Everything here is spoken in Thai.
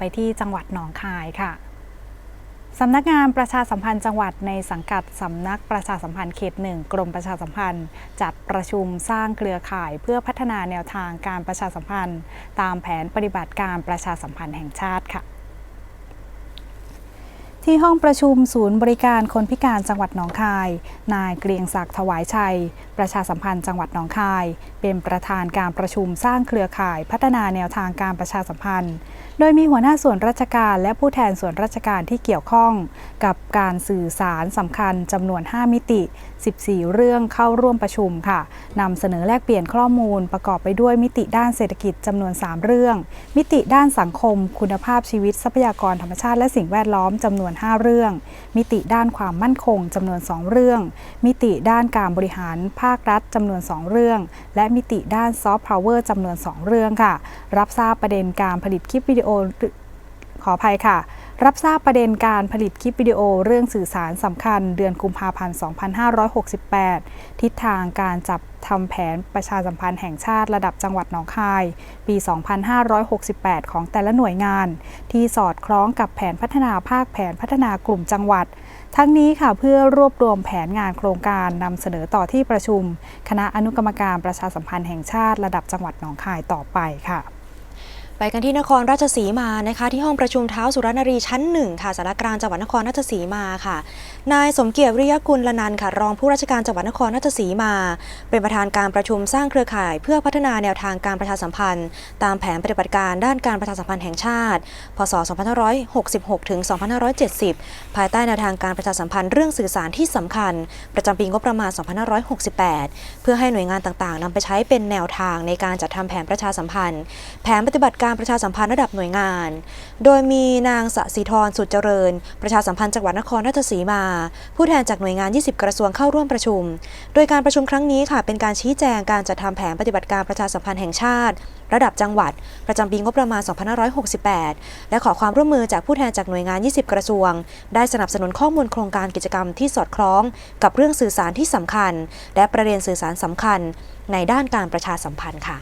ไปที่จังหวัดหนองคายค่ะสำนักงานประชาสัมพันธ์จังหวัดในสังกัดสำนักประชาสัมพันธ์เขตหนึ่งกรมประชาสัมพันธ์ จัดประชุมสร้างเครือข่ายเพื่อพัฒนาแนวทางการประชาสัมพันธ์ ตามแผนปฏิบัติการประชาสัมพันธ์แห่งชาติค่ะ ที่ห้องประชุมศูนย์บริการคนพิการจังหวัดหนองคาย นายเกรียงศักดิ์ถวายชัย ประชาสัมพันธ์จังหวัดหนองคาย เป็นประธานการประชุมสร้างเครือข่ายพัฒนาแนวทางการประชาสัมพันธ์ โดยมีหัวหน้าส่วนราชการและผู้แทนส่วนราชการที่เกี่ยวข้อง กับการสื่อสารสำคัญจำนวน 5 มิติ 14 เรื่องเข้าร่วมประชุมค่ะนำเสนอแลกเปลี่ยนข้อมูลประกอบไปด้วยมิติด้านเศรษฐกิจจำนวน 3 เรื่อง มิติด้านสังคม คุณภาพชีวิตทรัพยากรธรรมชาติและสิ่งแวดล้อมจำนวน5 เรื่อง มิติด้านความมั่นคงจำนวน 2 เรื่อง มิติด้านการบริหารภาครัฐจำนวน 2 เรื่อง และมิติด้านซอฟต์พาวเวอร์จำนวน 2 เรื่องค่ะ รับทราบประเด็นการผลิตคลิปวิดีโอขออภัยค่ะ รับทราบประเด็นการผลิตคลิปวิดีโอเรื่องสื่อสารสำคัญเดือนกุมภาพันธ์ 2568 ทิศทางการจับทำแผนประชาสัมพันธ์แห่งชาติระดับจังหวัดหนองคาย ปี 2568 ของแต่ละหน่วยงาน ที่สอดคล้องกับแผนพัฒนาภาคแผนพัฒนากลุ่มจังหวัด ทั้งนี้ค่ะเพื่อรวบรวมแผนงานโครงการนำเสนอต่อที่ประชุม คณะอนุกรรมการประชาสัมพันธ์แห่งชาติระดับจังหวัดหนองคายต่อไปค่ะ ไปกันที่นครราชสีมานะคะ ที่ห้องประชุมเท้าสุรนารีชั้นหนึ่งค่ะสารกลางจังหวัดนครราชสีมาค่ะ นายสมเกียรติริยกุลละนันค่ะ รองผู้ราชการจังหวัดนครราชสีมา เป็นประธานการประชุมสร้างเครือข่าย เพื่อพัฒนาแนวทางการประชาสัมพันธ์ ตามแผนปฏิบัติการด้านการประชาสัมพันธ์แห่งชาติ พศ 2566 ถึง 2570 ภายใต้แนวทางการประชาสัมพันธ์เรื่องสื่อสารที่สำคัญ ประจำปีงบประมาณ 2568 เพื่อให้หน่วยงานต่างๆนำไปใช้เป็นแนวทางในการจัดทำแผนประชาสัมพันธ์ แผนปฏิบัติการการประชาสัมพันธ์ระดับหน่วยงาน โดยมีนางสศิธรสุดเจริญ ประชาสัมพันธ์จังหวัดนครราชสีมา ผู้แทนจากหน่วยงาน 20 กระทรวงเข้าร่วมประชุม โดยการประชุมครั้งนี้ค่ะ เป็นการชี้แจงการจัดทำแผนปฏิบัติการประชาสัมพันธ์แห่งชาติ ระดับจังหวัด ประจำปีงบประมาณ 2568 และขอความร่วมมือจากผู้แทนจากหน่วยงาน 20 กระทรวง ได้สนับสนุนข้อมูลโครงการกิจกรรมที่สอดคล้อง กับเรื่องสื่อสารที่สำคัญ และประเด็นสื่อสารสำคัญ ในด้านการประชาสัมพันธ์ค่ะ